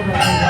Oh, my God.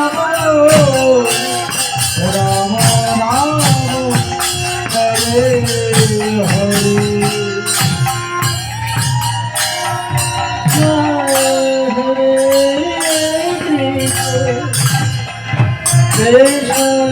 Hare